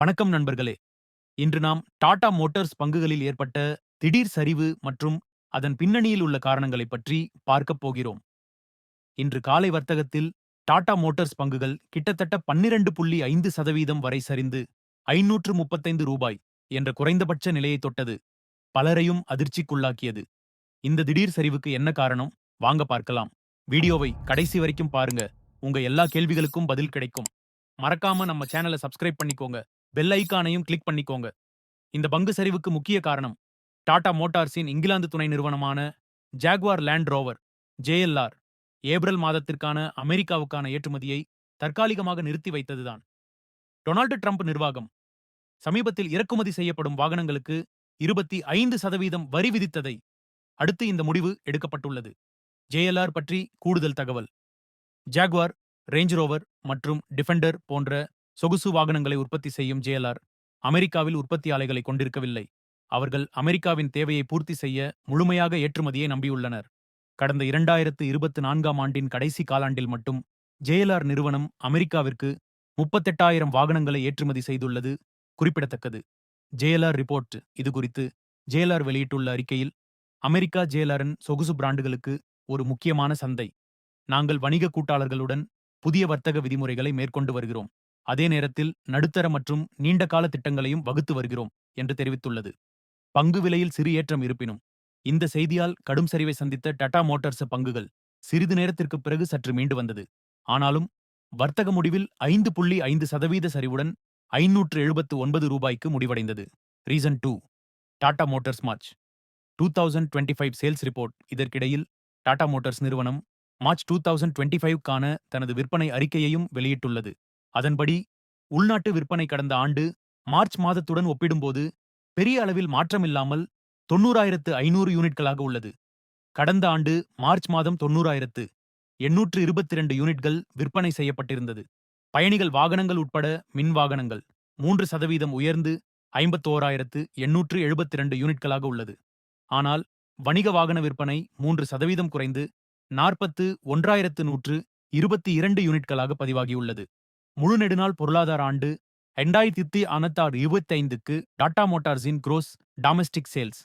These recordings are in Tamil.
வணக்கம் நண்பர்களே. இன்று நாம் டாடா மோட்டார்ஸ் பங்குகளில் ஏற்பட்ட திடீர் சரிவு மற்றும் அதன் பின்னணியில் உள்ள காரணங்களைப் பற்றி பார்க்கப் போகிறோம். இன்று காலை வர்த்தகத்தில் டாடா மோட்டார்ஸ் பங்குகள் கிட்டத்தட்ட பன்னிரண்டு புள்ளி ஐந்து சதவீதம் வரை சரிந்து ஐநூற்று முப்பத்தைந்து ரூபாய் என்ற குறைந்தபட்ச நிலையை தொட்டது. பலரையும் அதிர்ச்சிக்குள்ளாக்கியது. இந்த திடீர் சரிவுக்கு என்ன காரணம்? வாங்க பார்க்கலாம். வீடியோவை கடைசி வரைக்கும் பாருங்க. உங்க எல்லா கேள்விகளுக்கும் பதில் கிடைக்கும். மறக்காம நம்ம சேனலை சப்ஸ்கிரைப் பண்ணிக்கோங்க. பெல் ஐக்கானையும் கிளிக் பண்ணிக்கோங்க. இந்த பங்கு சரிவுக்கு முக்கிய காரணம் டாடா மோட்டார்ஸின் இங்கிலாந்து துணை நிறுவனமான Jaguar Land Rover JLR April மாதத்திற்கான அமெரிக்காவுக்கான ஏற்றுமதியை தற்காலிகமாக நிறுத்தி வைத்ததுதான். டொனால்டு ட்ரம்ப் நிர்வாகம் சமீபத்தில் இறக்குமதி செய்யப்படும் வாகனங்களுக்கு இருபத்தி ஐந்து சதவீதம் வரி விதித்ததை அடுத்து இந்த முடிவு எடுக்கப்பட்டுள்ளது. ஜேஎல்ஆர் பற்றி கூடுதல் தகவல் ஜாக்வார் ரேஞ்ச் ரோவர் மற்றும் டிஃபெண்டர் போன்ற சொகுசு வாகனங்களை உற்பத்தி செய்யும் ஜேஎல்ஆர் அமெரிக்காவில் உற்பத்தி ஆலைகளை கொண்டிருக்கவில்லை. அவர்கள் அமெரிக்காவின் தேவையை பூர்த்தி செய்ய முழுமையாக ஏற்றுமதியை நம்பியுள்ளனர். கடந்த இரண்டாயிரத்து இருபத்தி நான்காம் ஆண்டின் கடைசி காலாண்டில் மட்டும் ஜேஎல்ஆர் நிறுவனம் அமெரிக்காவிற்கு முப்பத்தெட்டாயிரம் வாகனங்களை ஏற்றுமதி செய்துள்ளது குறிப்பிடத்தக்கது. ஜேஎல்ஆர் ரிப்போர்ட் இது குறித்து ஜேஎல்ஆர் வெளியிட்டுள்ள அறிக்கையில் அமெரிக்கா ஜேஎல்ஆரின் சொகுசு பிராண்டுகளுக்கு ஒரு முக்கியமான சந்தை. நாங்கள் வணிக கூட்டாளர்களுடன் புதிய வர்த்தக விதிமுறைகளை மேற்கொண்டு வருகிறோம். அதே நேரத்தில் நடுத்தர மற்றும் நீண்ட கால திட்டங்களையும் வகுத்து வருகிறோம் என்று தெரிவித்துள்ளது. பங்கு விலையில் சிறு ஏற்றம் இருப்பினும் இந்த செய்தியால் கடும் சரிவை சந்தித்த டாடா மோட்டார்ஸ் பங்குகள் சிறிது நேரத்திற்கு பிறகு சற்று மீண்டு வந்தது. ஆனாலும் வர்த்தக முடிவில் ஐந்து புள்ளி ஐந்து சதவீத சரிவுடன் ஐநூற்று எழுபத்து ஒன்பது ரூபாய்க்கு முடிவடைந்தது. Reason to Tata Motors March two thousand twenty five sales report. இதற்கிடையில் டாடா மோட்டார்ஸ் நிறுவனம் மார்ச் டூ தௌசண்ட் டுவெண்ட்டி ஃபைவ்க்கான தனது விற்பனை அறிக்கையையும் வெளியிட்டுள்ளது. அதன்படி உள்நாட்டு விற்பனை கடந்த ஆண்டு மார்ச் மாதத்துடன் ஒப்பிடும்போது பெரிய அளவில் மாற்றமில்லாமல் தொண்ணூறாயிரத்து ஐநூறு யூனிட்களாக உள்ளது. கடந்த ஆண்டு மார்ச் மாதம் தொண்ணூறாயிரத்து எண்ணூற்று இருபத்தி இரண்டு யூனிட்கள் விற்பனை செய்யப்பட்டிருந்தது. பயணிகள் வாகனங்கள் உட்பட மின் வாகனங்கள் மூன்று சதவீதம் உயர்ந்து ஐம்பத்தோராயிரத்து எண்ணூற்று எழுபத்தி இரண்டு யூனிட்களாக உள்ளது. ஆனால் வணிக வாகன விற்பனை மூன்று சதவீதம் குறைந்து நாற்பத்து ஒன்றாயிரத்து நூற்று இருபத்தி இரண்டு யூனிட்களாக பதிவாகியுள்ளது. முழு நெடுநாள் பொருளாதார ஆண்டு ரெண்டாயிரத்தி அனத்தாறு இருபத்தைந்துக்கு டாடா மோட்டார்ஸின் குரோஸ் டாமஸ்டிக் சேல்ஸ்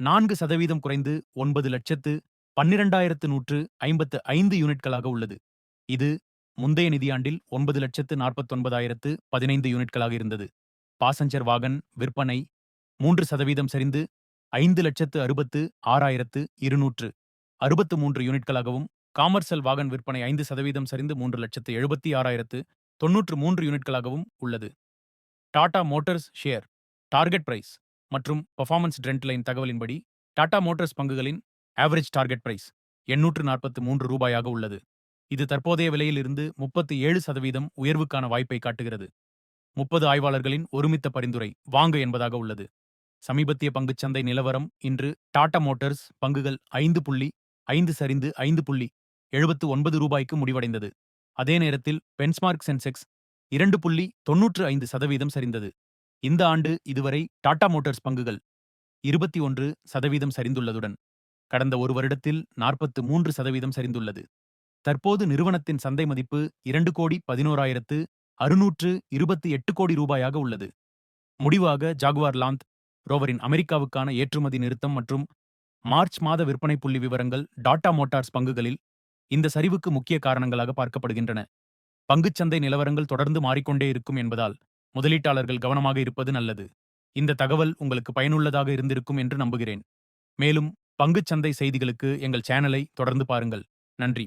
நான்கு சதவீதம் குறைந்து ஒன்பது லட்சத்து பன்னிரண்டாயிரத்து நூற்று ஐம்பத்து ஐந்து யூனிட்களாக உள்ளது. இது முந்தைய நிதியாண்டில் ஒன்பது லட்சத்து நாற்பத்தொன்பதாயிரத்து பதினைந்து யூனிட்களாக இருந்தது. பாசஞ்சர் வாகன் விற்பனை மூன்று சதவீதம் சரிந்து ஐந்து லட்சத்து அறுபத்து ஆறாயிரத்து இருநூற்று அறுபத்து மூன்று யூனிட்களாகவும் காமர்சல் வாகன் விற்பனை ஐந்து சதவீதம் சரிந்து மூன்று லட்சத்து எழுபத்தி ஆறாயிரத்து தொன்னூற்று மூன்று யூனிட்களாகவும் உள்ளது. Tata Motors share target price மற்றும் பர்ஃபார்மன்ஸ் ட்ரெண்ட் லைன் தகவலின்படி டாடா மோட்டார்ஸ் பங்குகளின் ஆவரேஜ் டார்கெட் பிரைஸ் எண்ணூற்று நாற்பத்து மூன்று ரூபாயாக உள்ளது. இது தற்போதைய விலையிலிருந்து முப்பத்தி ஏழு சதவீதம் உயர்வுக்கான வாய்ப்பை காட்டுகிறது. முப்பது ஆய்வாளர்களின் ஒருமித்த பரிந்துரை வாங்க என்பதாக உள்ளது. சமீபத்திய பங்குச்சந்தை நிலவரம் இன்று டாடா மோட்டார்ஸ் பங்குகள் ஐந்து புள்ளி ஐந்து சரிந்து ஐந்து புள்ளி எழுபத்து ஒன்பது ரூபாய்க்கு முடிவடைந்தது. அதே நேரத்தில் பென்ஸ்மார்க் சென்செக்ஸ் இரண்டு புள்ளி தொன்னூற்று ஐந்து சதவீதம் சரிந்தது. இந்த ஆண்டு இதுவரை டாடா மோட்டார்ஸ் பங்குகள் இருபத்தி ஒன்று சதவீதம் சரிந்துள்ளதுடன் கடந்த ஒரு வருடத்தில் நாற்பத்து மூன்று சதவீதம் சரிந்துள்ளது. தற்போது நிறுவனத்தின் சந்தை மதிப்பு இரண்டு கோடி பதினோராயிரத்து அறுநூற்று இருபத்தி எட்டு கோடி ரூபாயாக உள்ளது. முடிவாக ஜாகுவார் லாந்த் ரோவரின் அமெரிக்காவுக்கான ஏற்றுமதி நிறுத்தம் மற்றும் மார்ச் மாத விற்பனை புள்ளி விவரங்கள் டாடா மோட்டார்ஸ் பங்குகளில் இந்த சரிவுக்கு முக்கிய காரணங்களாக பார்க்கப்படுகின்றன. பங்குச்சந்தை நிலவரங்கள் தொடர்ந்து மாறிக்கொண்டே இருக்கும் என்பதால் முதலீட்டாளர்கள் கவனமாக இருப்பது நல்லது. இந்த தகவல் உங்களுக்கு பயனுள்ளதாக இருந்திருக்கும் என்று நம்புகிறேன். மேலும் பங்குச்சந்தை செய்திகளுக்கு எங்கள் சேனலை தொடர்ந்து பாருங்கள். நன்றி.